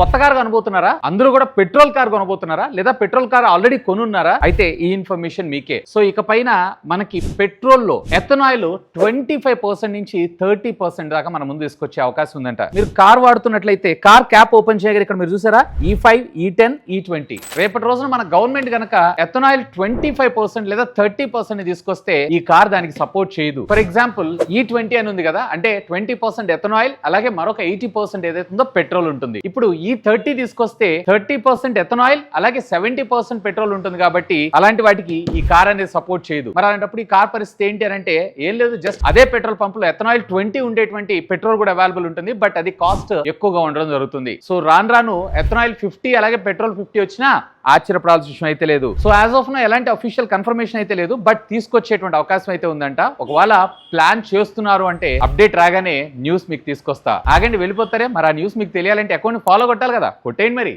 కొత్త కార్ కొనబోతున్నారా? అందరూ కూడా పెట్రోల్ కార్ కొనబోతున్నారా? లేదా పెట్రోల్ కార్ ఆల్రెడీ కొనున్నారా? అయితే ఈ ఇన్ఫర్మేషన్ మీకే. సో ఇక పైన మనకి పెట్రోల్లో ఎథనాయిల్ ట్వంటీ ఫైవ్ పర్సెంట్ నుంచి థర్టీ పర్సెంట్ దాకా మన ముందు తీసుకొచ్చే అవకాశం ఉందంట. మీరు కార్ వాడుతున్నట్లయితే కార్ క్యాప్ ఓపెన్ చేయగల ఇక్కడ మీరు చూసారా? ఈ ఫైవ్ ఈ టెన్ ఈ ట్వంటీ. రేపటి రోజున మన గవర్నమెంట్ గనక ఎథనాయిల్ ట్వంటీ ఫైవ్ పర్సెంట్ లేదా థర్టీ పర్సెంట్ తీసుకొస్తే ఈ కార్ దానికి సపోర్ట్ చేయదు. ఫర్ ఎగ్జాంపుల్ ఈ ట్వంటీ అని ఉంది కదా అంటే ట్వంటీ పర్సెంట్ ఎథనాయిల్ అలాగే మరొక ఎయిటీ పర్సెంట్ ఏదైతే ఉందో పెట్రోల్ ఉంటుంది. ఇప్పుడు ఈ థర్టీ తీసుకొస్తే థర్టీ పర్సెంట్ ఎథనాయిల్ అలాగే సెవెంటీ పర్సెంట్ పెట్రోల్ ఉంటుంది కాబట్టి అలాంటి వాటికి ఈ కార్ అనేది సపోర్ట్ చేయదు. మరి అలాంటప్పుడు ఈ కార్ పరిస్థితి ఏంటి అని అంటే ఏం లేదు జస్ట్ అదే పెట్రోల్ పంపులో ఎథనాయిల్ ట్వంటీ ఉండేటువంటి పెట్రోల్ కూడా అవైలబుల్ ఉంటుంది బట్ అది కాస్ట్ ఎక్కువగా ఉండడం జరుగుతుంది. సో రాను రాను ఎథనాయిల్ ఫిఫ్టీ అలాగే పెట్రోల్ ఫిఫ్టీ వచ్చినా ఆశ్చర్యపడాల్సిన విషయం అయితే లేదు. సో యాజ్ ఆఫ్ నా ఎలాంటి అఫీషియల్ కన్ఫర్మేషన్ అయితే లేదు. బట్ తీసుకొచ్చేటువంటి అవకాశం అయితే ఉందంట. ఒకవేళ ప్లాన్ చేస్తున్నారు అంటే అప్డేట్ రాగానే న్యూస్ మీకు తీసుకొస్తా. ఆగండి వెళ్ళిపోతారే. మరి ఆ న్యూస్ మీకు తెలియాలంటే అకౌంట్ ఫాలో కొట్టాలి కదా. కొట్టేయండి మరి.